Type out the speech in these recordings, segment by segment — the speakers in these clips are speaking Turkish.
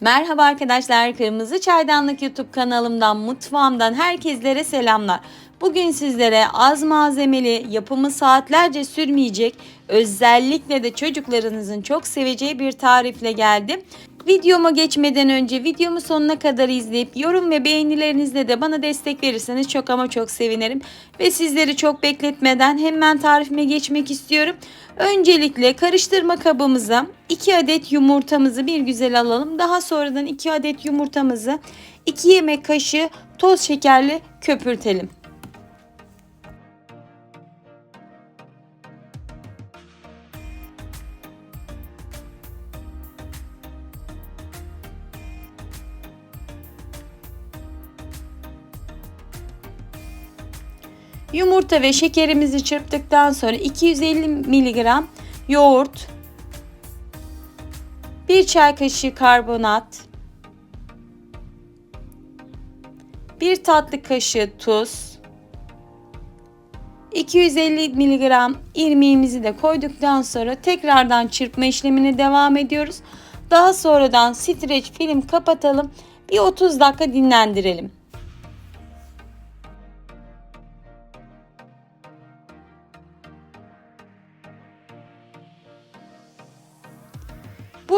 Merhaba arkadaşlar, Kırmızı Çaydanlık YouTube kanalımdan, mutfağımdan herkeslere selamlar. Bugün sizlere az malzemeli, yapımı saatlerce sürmeyecek, özellikle de çocuklarınızın çok seveceği bir tarifle geldim. Videoma geçmeden önce videomu sonuna kadar izleyip yorum ve beğenilerinizle de bana destek verirseniz çok ama çok sevinirim. Ve sizleri çok bekletmeden hemen tarifime geçmek istiyorum. Öncelikle karıştırma kabımıza 2 adet yumurtamızı bir güzel alalım. Daha sonradan 2 adet yumurtamızı 2 yemek kaşığı toz şekerle köpürtelim. Yumurta ve şekerimizi çırptıktan sonra 250 mg yoğurt, 1 çay kaşığı karbonat, 1 tatlı kaşığı tuz, 250 mg irmiğimizi de koyduktan sonra tekrardan çırpma işlemine devam ediyoruz. Daha sonradan streç film kapatalım. Bir 30 dakika dinlendirelim.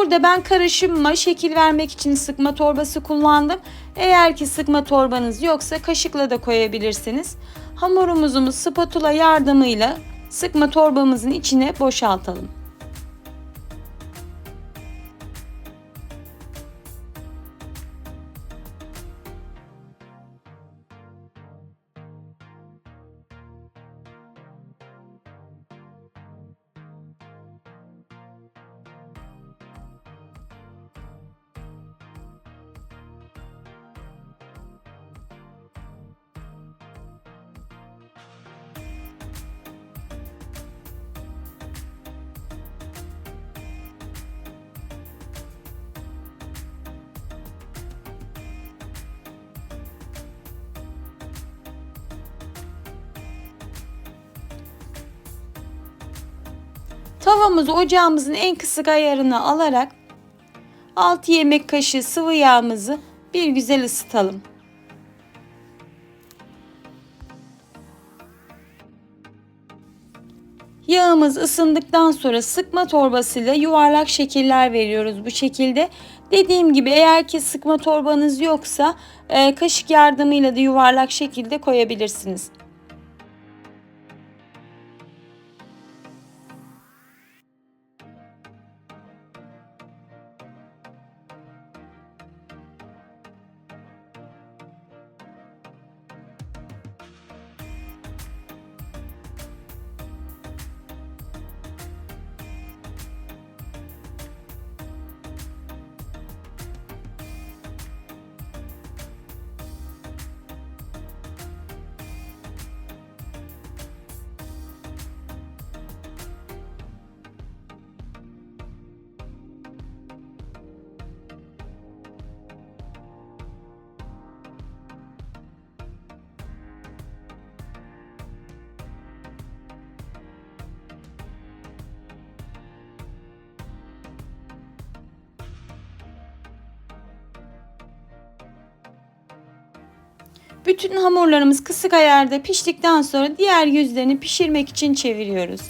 Burada ben karışımıma şekil vermek için sıkma torbası kullandım. Eğer ki sıkma torbanız yoksa kaşıkla da koyabilirsiniz. Hamurumuzu spatula yardımıyla sıkma torbamızın içine boşaltalım. Tavamızı ocağımızın en kısık ayarına alarak 6 yemek kaşığı sıvı yağımızı bir güzel ısıtalım. Yağımız ısındıktan sonra sıkma torbasıyla yuvarlak şekiller veriyoruz bu şekilde. Dediğim gibi eğer ki sıkma torbanız yoksa e, kaşık yardımıyla da yuvarlak şekilde koyabilirsiniz. Bütün hamurlarımız kısık ayarda piştikten sonra diğer yüzlerini pişirmek için çeviriyoruz.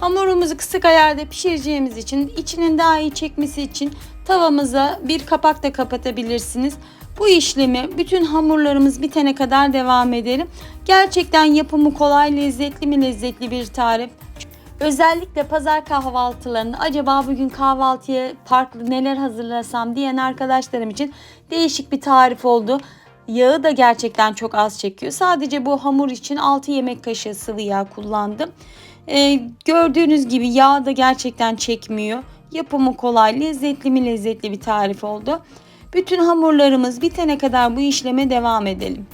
Hamurumuzu kısık ayarda pişireceğimiz için içinin daha iyi çekmesi için tavamıza bir kapak da kapatabilirsiniz. Bu işlemi bütün hamurlarımız bitene kadar devam edelim. Gerçekten yapımı kolay, lezzetli mi lezzetli bir tarif. Özellikle pazar kahvaltılarında acaba bugün kahvaltıya farklı neler hazırlasam diyen arkadaşlarım için değişik bir tarif oldu. Yağı da gerçekten çok az çekiyor. Sadece bu hamur için 6 yemek kaşığı sıvı yağ kullandım. Ee, gördüğünüz gibi yağ da gerçekten çekmiyor. Yapımı kolay, lezzetli mi lezzetli bir tarif oldu. Bütün hamurlarımız bitene kadar bu işleme devam edelim.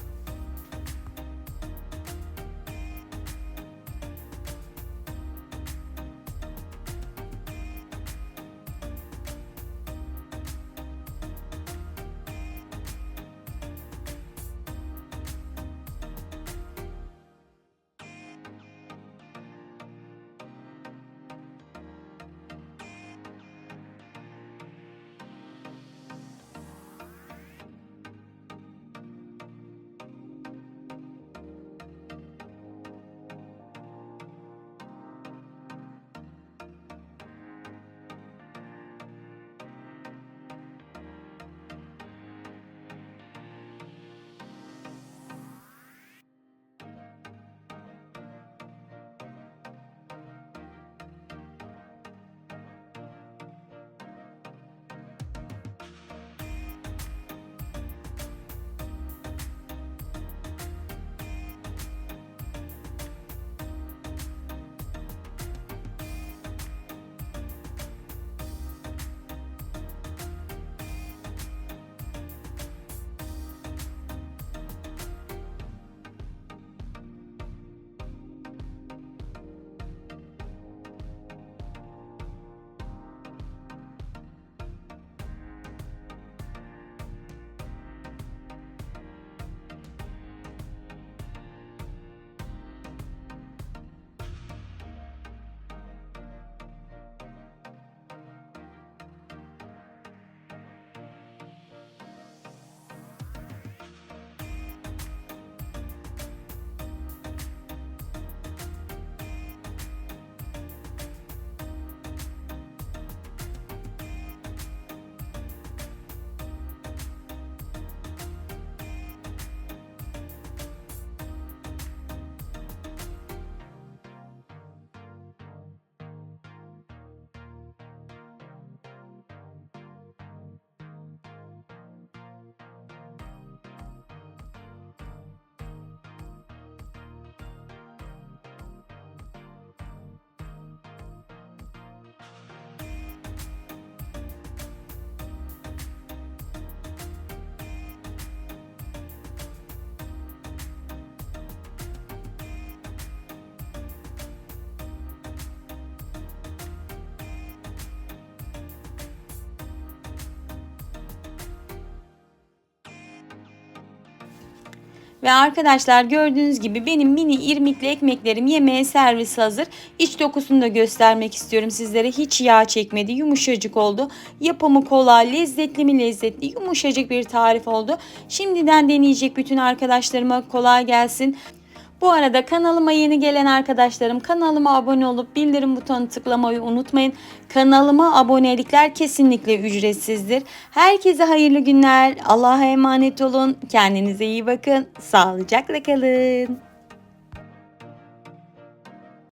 Ve arkadaşlar gördüğünüz gibi benim mini irmikli ekmeklerim yemeğe servis hazır. İç dokusunu da göstermek istiyorum sizlere. Hiç yağ çekmedi. Yumuşacık oldu. Yapımı kolay, lezzetli mi lezzetli, yumuşacık bir tarif oldu. Şimdiden deneyecek bütün arkadaşlarıma kolay gelsin. Bu arada kanalıma yeni gelen arkadaşlarım kanalıma abone olup bildirim butonu tıklamayı unutmayın. Kanalıma abonelikler kesinlikle ücretsizdir. Herkese hayırlı günler. Allah'a emanet olun. Kendinize iyi bakın. Sağlıcakla kalın.